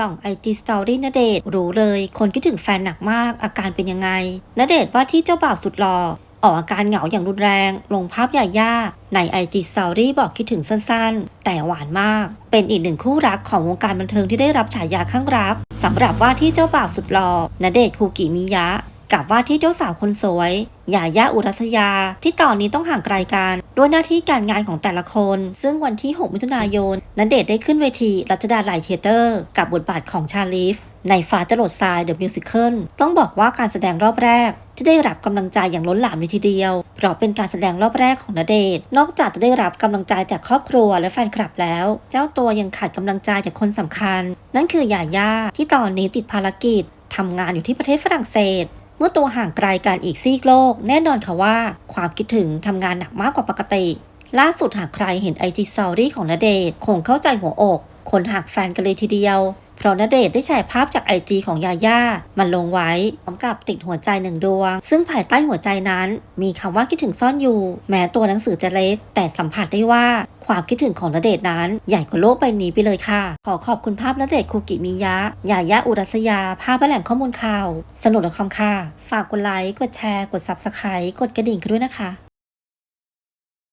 ส่องไอจีสตอรี่ณเดชน์รู้เลย คนคิดถึงแฟนหนักมาก อาการเป็นยังไงณเดชน์ว่าที่เจ้าบ่าวสุดหล่อออกอาการเหงาอย่างรุนแรง ลงภาพยาย่าในไอจีสตอรี่บอกคิดถึงสั้นๆ แต่หวานมาก เป็นอีกหนึ่งคู่รักของวงการบันเทิงที่ได้รับฉายาข้างรักสำหรับว่าที่เจ้าบ่าวสุดหล่อณเดชน์คูกิมิยะ กับว่าที่เจ้าสาวคนสวยยาย่าอุรัสยา ที่ตอนนี้ต้องห่างไกลกันด้วยหน้าที่การงานของแต่ละคน ซึ่งวันที่ 6 มิถุนายนณเดชได้ขึ้นเวทีรัชดาลัยเทเตอร์ กับบทบาทของชาลีฟในฟ้าจรดทรายเดอะมิวสิคลต้องบอกว่าการแสดงรอบแรก ที่ได้รับกำลังใจอย่างล้นหลามเลยทีเดียว เพราะเป็นการแสดงรอบแรกของณเดชน์นอกจากจะได้รับกำลังใจจากครอบครัวและแฟนคลับแล้ว เจ้าตัวยังขาดกำลังใจจากคนสำคัญ นั่นคือยาย่าที่ตอนนี้ติดภารกิจทำงานอยู่ที่ประเทศฝรั่งเศส เมื่อตัวห่างไกลกันอีกซีกโลก แน่นอนค่ะว่า ความคิดถึงทำงานหนักมากกว่าปกติ ล่าสุดหากใครเห็นไอจีสตอรี่ของณเดชน์คงเข้าใจหัวอก คนหักแฟนกันเลยทีเดียว เพราะณเดชได้แชร์ภาพจากไอจีของยาย่ามันลงไว้พร้อมกับติดหัวใจหนึ่งดวง ซึ่งภายใต้หัวใจนั้น มีคำว่าคิดถึงซ่อนอยู่ แม้ตัวหนังสือจะเล็ก แต่สัมผัสได้ว่าความคิดถึงของณเดชนั้น ใหญ่กว่าโลกใบนี้ไปเลยค่ะ ขอขอบคุณภาพณเดชคูกิมิยะ ยายาอุรัสยา ภาพแหล่งข้อมูลข่าว สนุกและคำค่ะ ฝากกดไลค์ กดแชร์ กด Subscribe กดกระดิ่งกันด้วยนะคะ